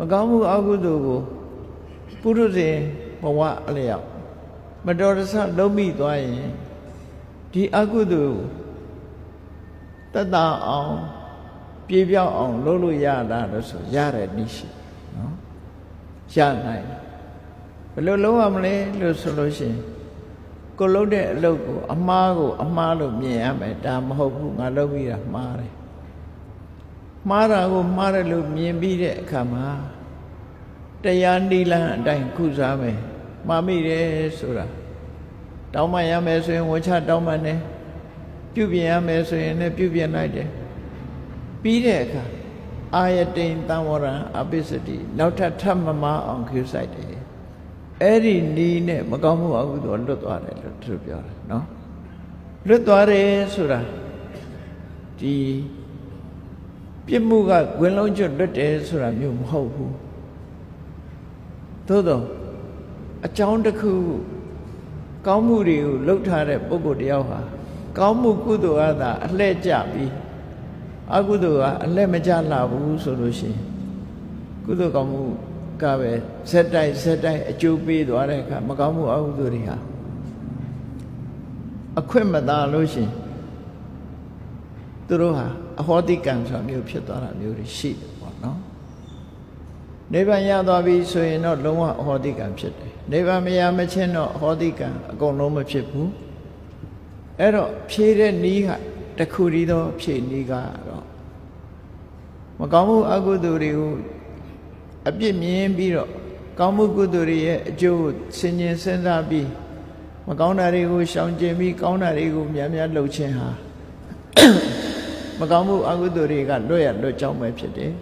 မကောင်းမှုအကုသိုလ်ကိုပုရုဇဉ်ဘဝအလျောက်မတော်တဆလုံးမိသွားရင်ဒီအကုသိုလ်တတ်တာအောင်ပြေပြောက်အောင်လုပ်လို့ရတာလို့ဆိုရတဲ့နည်းရှိနော်ရနိုင်ဘယ်လိုလုပ်ရမလဲလို့ဆိုလို့ရှိရင်ကိုလုပ်တဲ့အလုပ်ကိုအမားကိုအမားလို့မြင်ရမယ်ဒါမဟုတ်ဘူးငါလုပ်ပြီးတာမှားတယ် မှားတာကိုမှားတယ်လို့မြင်ပြီးတဲ့အခါမှာတရားနိလန်းအတိုင်းကုစားမယ်မှားမိတယ်ဆိုတာတောင်းပန်ရမယ်ဆိုရင်ဝချတောင်းပန်တယ်ပြုပြင်ရမယ်ဆိုရင်လည်းပြုပြင်လိုက်တယ်ပြီးတဲ့အခါအာယတိန်တံဝရံအပိစတိနောက်ထပ်ထပ်မမအောင်ခူးဆိုင်တယ်အဲ့ဒီနီးနဲ့မကောင်းမှုအကုသိုလ်လွတ်သွားတယ်လို့သူပြောတယ်နော်လွတ်သွားတယ်ဆိုတာဒီ ပြစ်မှုကဂွင်လုံးကျွတ်လွတ်တယ်ဆိုတာမျိုးမဟုတ်ဘူးသို့တော့အကြောင်းတစ်ခုကောင်းမှုတွေကိုလှုပ်ထားတဲ့ပုဂ္ဂိုလ်တယောက်ဟာကောင်းမှုကုသိုလ်ကသာအလှဲ့ကျပြီးအကုသိုလ်ကအလှဲ့မကျလာဘူးဆိုလို့ရှိရင်ကုသိုလ်ကောင်းမှုကပဲဇက်တိုက်ဇက်တိုက်အကျိုးပေးသွားတဲ့အခါမကောင်းမှုအကုသိုလ်တွေဟာအခွင့်မသာလို့ရှိရင် သူတို့ဟာအဟောတိကံဆိုတာမျိုးဖြစ်သွားတာမျိုးတွေရှိတယ်ပေါ့နော်နိဗ္ဗာန်ရသွားပြီဆိုရင်တော့လုံးဝအဟောတိကံဖြစ်တယ်နိဗ္ဗာန်မရမချင်းတော့အဟောတိကံအကုန်လုံးမဖြစ်ဘူးအဲ့တော့ဖြေတဲ့နီးကတခုတည်းသောဖြေနီးကတော့မကောင်းမှုအကုသိုလ်တွေကိုအပြစ်မြင်ပြီးတော့ကောင်းမှုကုသိုလ်တွေရဲ့အကျိုးကိုဆင်ញင်စဉ်းစားပြီးမကောင်းတာတွေကိုရှောင်ကျဉ်ပြီးကောင်းတာတွေကိုများများလုပ်ခြင်းဟာ မကောင်းမှုအကုသိုလ်တွေကလွတ်ရလွတ်ကြောင်းပဲဖြစ်တယ်